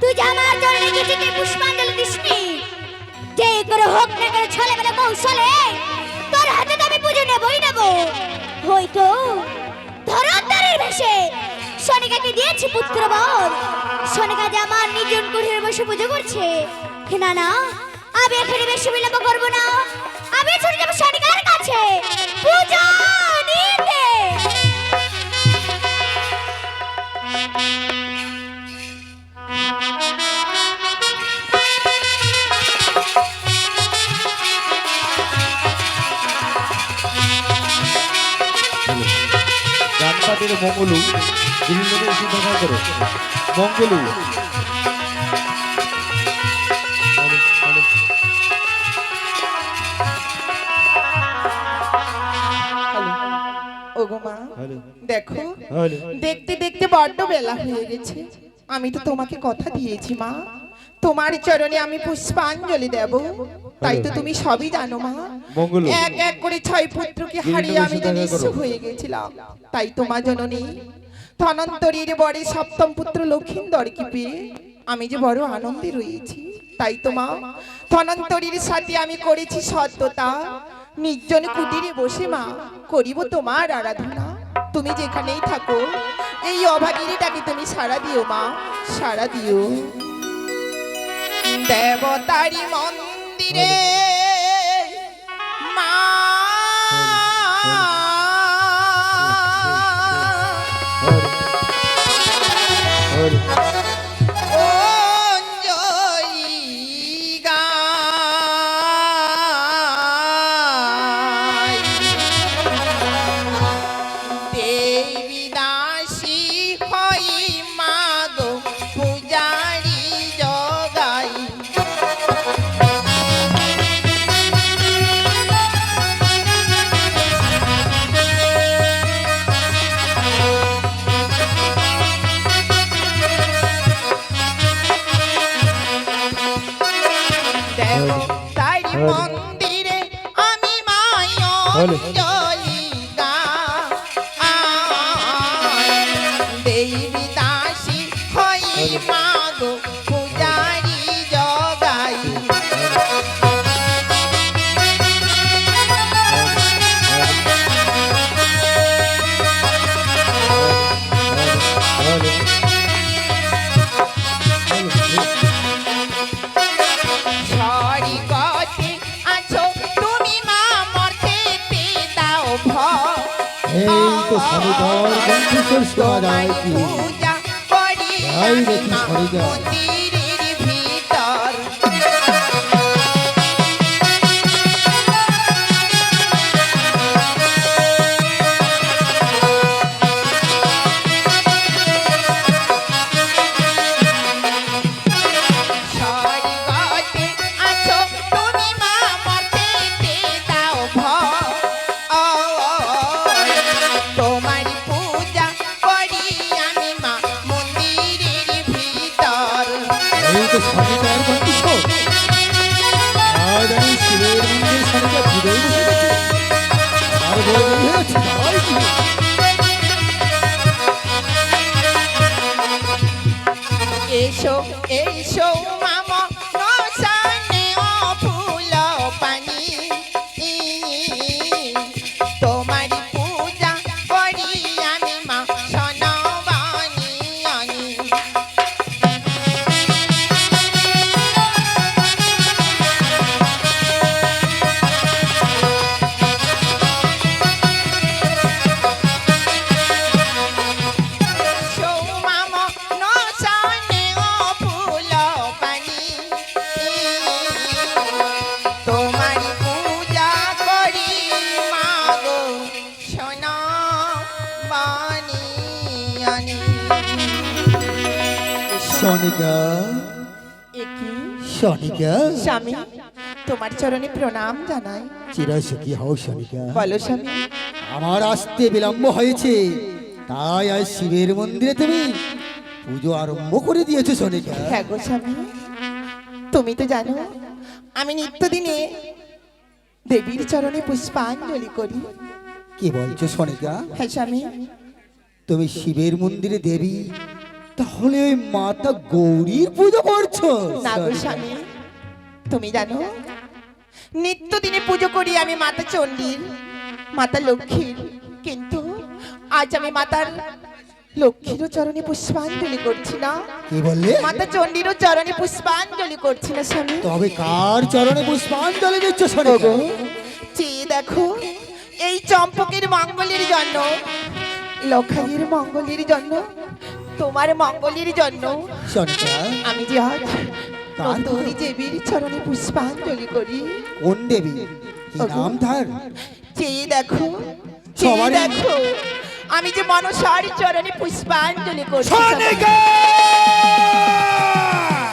তুই যে আমার জন্য নিজেকে পুষ্পাঞ্জলি দিসনি। করে হোক না করে ছলে বেলা কৌশলে, তোর হাতে তো আমি পুজো নেবই নেব। হয়তো ধরন্তারের বেশে সনিকাকে দিয়েছি পুত্র বর সনিকা যে আমার নিজন কুঠিরে বসে পুজো করছে। না না আমি এখানে বেশি বিলম্ব করব না। আমি ছুটে যাব সনিকার কাছে। মঙ্গলু। এসে দেখা করো। মঙ্গলু। দেখতে দেখতে বড্ড বেলা হয়ে গেছে। আমি তো তোমাকে কথা দিয়েছি মা। তোমার চরণে আমি পুষ্পাঞ্জলি দেব। তাই তো তুমি সবই জানো মা। এক এক করে ছয় পুত্রকে হারিয়ে আমি নিঃস্ব হয়ে গেছিলাম। তাই তোমার জননী ধনন্তরীর বড়ে সপ্তম পুত্র লক্ষিন্দরকে পেয়ে আমি যে বড় আনন্দে রয়েছি, তাই তো মা। ধনন্তরীর সাথে আমি করেছি সত্যতা। নির্জন কুটিরে বসে মা, করিব তোমার আরাধনা। তুমি যেখানেই থাকো, এই অভাগিনীটাকে তুমি সারা দিও মা সারা দিও। দেবতারি মন্দিরে সমাদায় কি করি তাই শনিকা একি? শনিকা স্বামী তোমার চরণে প্রণাম জানাই। চিরসুখী হও শনিকা বলো স্বামী। আমার আসতে বিলম্ব হয়েছে তাই আজ শিবের মন্দিরে তুমি পুজো আরম্ভ করে দিয়েছে সোনিকা। হ্যাঁ গো স্বামী তুমি তো জানো আমি নিত্যদিনে দেবীর চরণে পুষ্পাঞ্জলি করি। কি বলছো সোনিকা? হ্যাঁ স্বামী। তুমি শিবের মন্দিরে দেবী তাহলে ওই মাতা গৌরীর পুজো করছ? না গো স্বামী তুমি জানো নিত্যদিনে পুজো করি আমি মাতা চণ্ডীর মাতা লক্ষ্মীর। কিন্তু আজ আমি মাতার লক্ষ্মীরও চরণে পুষ্পাঞ্জলি করছি না। কি বললে? মাতা চণ্ডীরও চরণে পুষ্পাঞ্জলি করছি না স্বামী। তবে কার চরণে পুষ্পাঞ্জলি দিচ্ছ ওগো, চেয়ে দেখো এই চম্পকের মঙ্গলের জন্য লক্ষাইয়ের মঙ্গলের জন্য তোমার মঙ্গলের জন্য। আমি যে আজ কার নতুন দেবীর চরণে পুষ্পাঞ্জলি করি। কোন দেবী? কি। নাম তার? চেয়ে দেখো চেয়ে সবারই- দেখো আমি যে মনসার চরণে পুষ্পাঞ্জলি সোনিকা!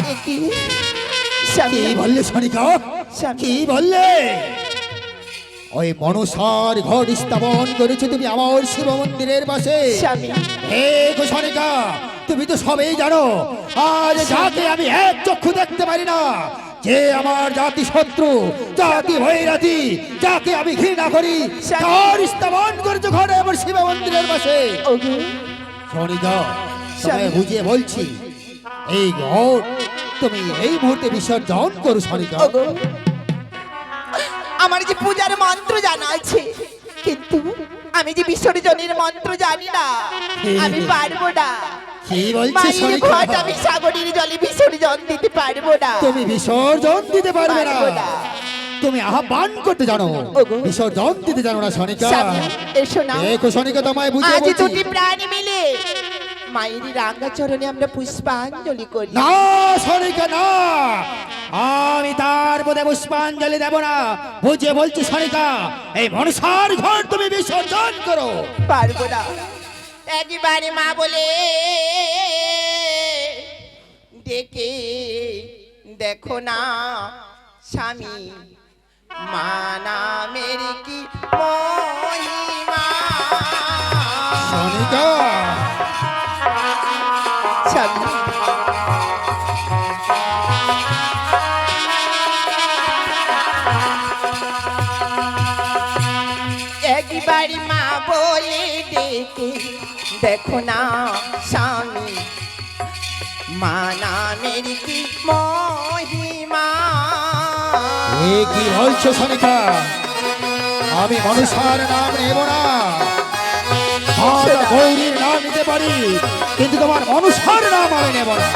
এ কি? বললে সোনিকা। কি বললে? ওই মনসার ঘর স্থাপন করেছ তুমি আমার শিব মন্দিরের পাশে। হে ঘোষণিকা তুমি তো সবেই জানো আজ যাকে আমি এক চক্ষু দেখতে পারি না যে আমার জাতি শত্রু জাতি ভৈরাতি যাকে আমি ঘৃণা করি। তার স্থাপন করেছ ঘরে আমার শিব মন্দিরের পাশে। স্বামী। তোমায় বুঝিয়ে বলছি এই ঘর তুমি এই মুহূর্তে বিসর্জন করো ওগো। আমার যে পূজার মন্ত্র জানা আছে কিন্তু আমি যে বিসর্জনের মন্ত্র জানি না আমি পারব না। কি বলছো ঘট আমি সাগরের জলে বিসর্জন দিতে পারব না। তুমি বিসর্জন দিতে পারবে না। তুমি আহ্বান করতে জানো। বিসর্জন দিতে জানো না সনিকা। স্বামী, এসো না। দেখো সনিকা তোমায় বুঝিয়ে আজ দুটি প্রাণী মিলে মায়ের রাঙ্গা চরণে আমরা পুষ্পাঞ্জলি করি। না সনিকা না আমি তার পদে পুষ্পাঞ্জলি দেব না। বুঝিয়ে বলছি সনিকা এই মনসার ঘর তুমি বিসর্জন করো। পারব না। একবারে মা বলে ডেকে দেখো না স্বামী মা নামের কি মহিমা? সনিকা স্বামী মা বলে ডেকে দেখো না স্বামী মা নামের কি মহিমা? এ কি বলছো সনিকা আমি মনসার নাম নেব না। গৌরীর পারি কিন্তু তোমার অনুসার না মানে নেব না।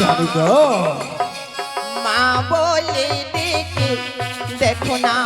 সনিকা মা বলে ডেকে দেখো না।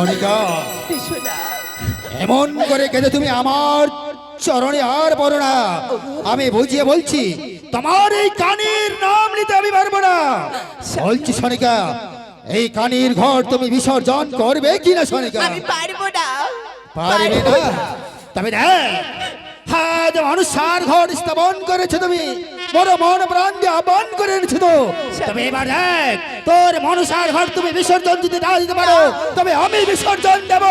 সনিকা এমন করে কেঁদে তুমি আমার চরণে আর পড়ো না। আমি বুঝিয়ে বলছি তোমার এই কানির নাম নিতে আমি পারব না। বলছি সনিকা এই কানির ঘর তুমি বিসর্জন করবে কিনা সনিকা? আমি পারব না। পারবে না? তবে দেখ হ্যাঁ যে মানুষার ঘর স্থাপন করেছে তুমি বড় মন প্রাণ দিয়ে আহ্বান করে এনেছো তো তবে এবার দেখ তোর মনুষার ঘর তুমি বিসর্জন দিতে না দিতে পারো। তবে আমি বিসর্জন দেব।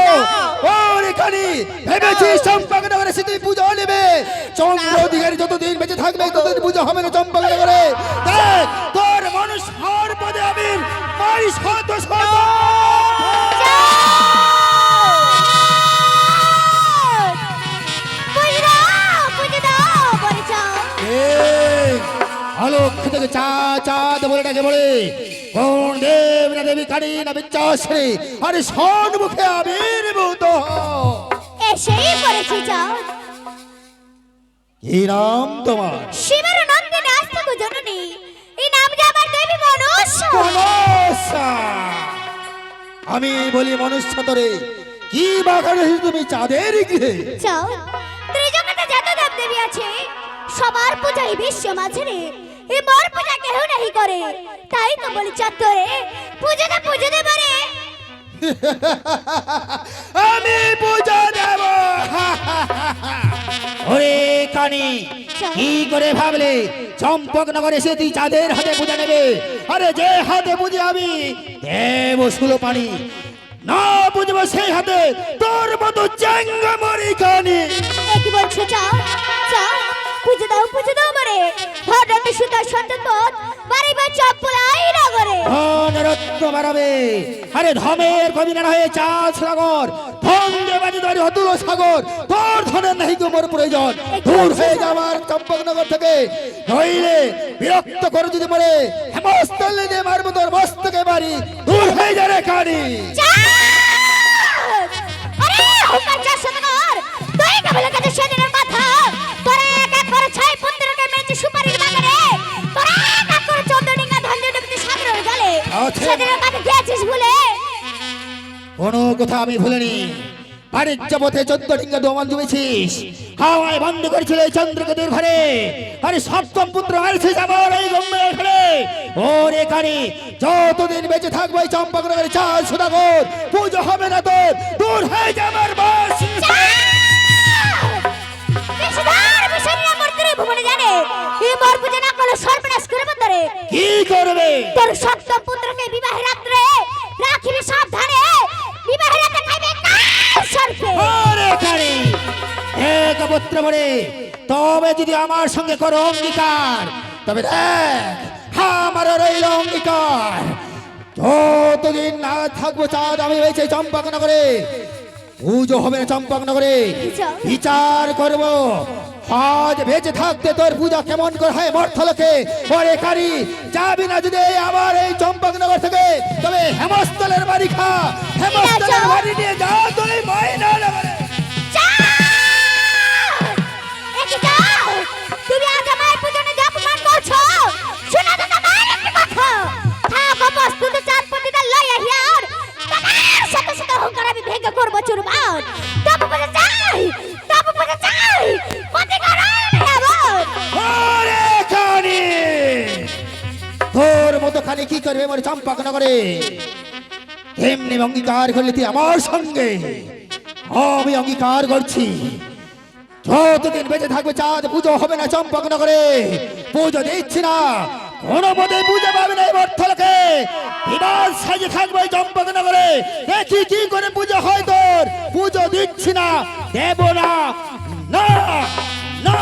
ওর এখানে ভেবেছিস চম্পাকনগরে সে তুই পুজো নেবে। চন্দ্র অধিকারী যতদিন বেঁচে থাকবে ততদিন পুজো হবে না চম্পাকনগরে। দেখ তোর মনুষার পদে আমি মাই শত শত চা চাঁদ বলে ডাকে বলে। কোন দেব না দেবী কালী না আরে আবির্ভূত। এসেই পড়েছি চাঁদ কি নাম তোমার? শিবের নন্দিনী আস্তাক জননী। এই নাম যে আমার দেবী মনসা। মনসা। আমি বলি মনুষ্য তরে কি বাগানে তুমি চাঁদের গৃহে? চাঁদ ত্রিজগতে যত দেব দেবী আছে। সবার পূজা বিশ্ব মাঝে রে এই মোর পূজা কেহ নাহি করে? তাই তো বলি চত্বরে পুজো দে পুজো দে মানে আমি পূজা দেব। ওরে কানি কি করে ভাবলে? চম্পক নগরে সে তুই চাঁদের হাতে পূজা নেবে আরে যে হাতে পুজো আমি দেব সুলো পানি না বুঝব সেই হাতে তোর মতো চ্যাঙ্গ মরি কানি কি বলছো চাঁদ চাঁদ পুজো দাও পুজো ভদ্রতে সুন্দর সন্তান পথ বাড়ি বা চপ্পলাই নগরে। ধন বাড়াবে। আরে ধমের কবিনা হয়ে চাল সাগর। ধন দেবাজি ধরে হতুল সাগর। তোর ধনের নাহি তোমার প্রয়োজন। দূর হয়ে যাবার চম্পকনগর থেকে। নইলে বিরক্ত করে যদি মরে হেমস্থলে যে মারবো তোর মস্তকে বাড়ি। দূর হয়ে যাবে চাঁদ! আরে কোনো কথা আমি ভুলিনি। চোদ্দ ডিঙ্গা দোমান জমেছিস। হাওয়ায় বন্ধ করেছিল এই চন্দ্রকেতুর ঘরে। আরে সপ্তম পুত্র মারছিস আমার এই ঘরে। ওরে যতদিন বেঁচে থাকব এই চম্পকনগরে চাল সুদাগর পুজো হবে না তোর দূর হয়ে যা আমার বাস। কি করবে? তোর সপ্তম পুত্রকে বিবাহের রাত্রে ওরে বলে তবে যদি আমার সঙ্গে করো অঙ্গীকার তবে দেখ আমার রইল অঙ্গীকার। যতদিন না থাকব চাঁদ আমি হয়েছে চম্পকনগরে। পুজো হবে না চম্পকনগরে। বিচার করব। আজ বেঁচে থাকতে তোর পূজা কেমন করে হয় মর্থলোকে? পরে কারি যাবি না যদি আমার এই চম্পকনগর থেকে? তবে হেমস্থলের বাড়ি খা হেমস্থলের বাড়ি নিয়ে যাও তুই ময়না চম্পকনগরে এমনি অঙ্গীকার করলে তুই আমার সঙ্গে। আমি অঙ্গীকার করছি। যতদিন বেঁচে থাকবে চাঁদ, পুজো হবে না চম্পকনগরে পুজো দিচ্ছি না। মতে পুজো পাবে না এই সাজে থাকবে চম্পকনগরে দেখি কি করে পুজো হয় তোর? পুজো দিচ্ছি না। দেব না না না।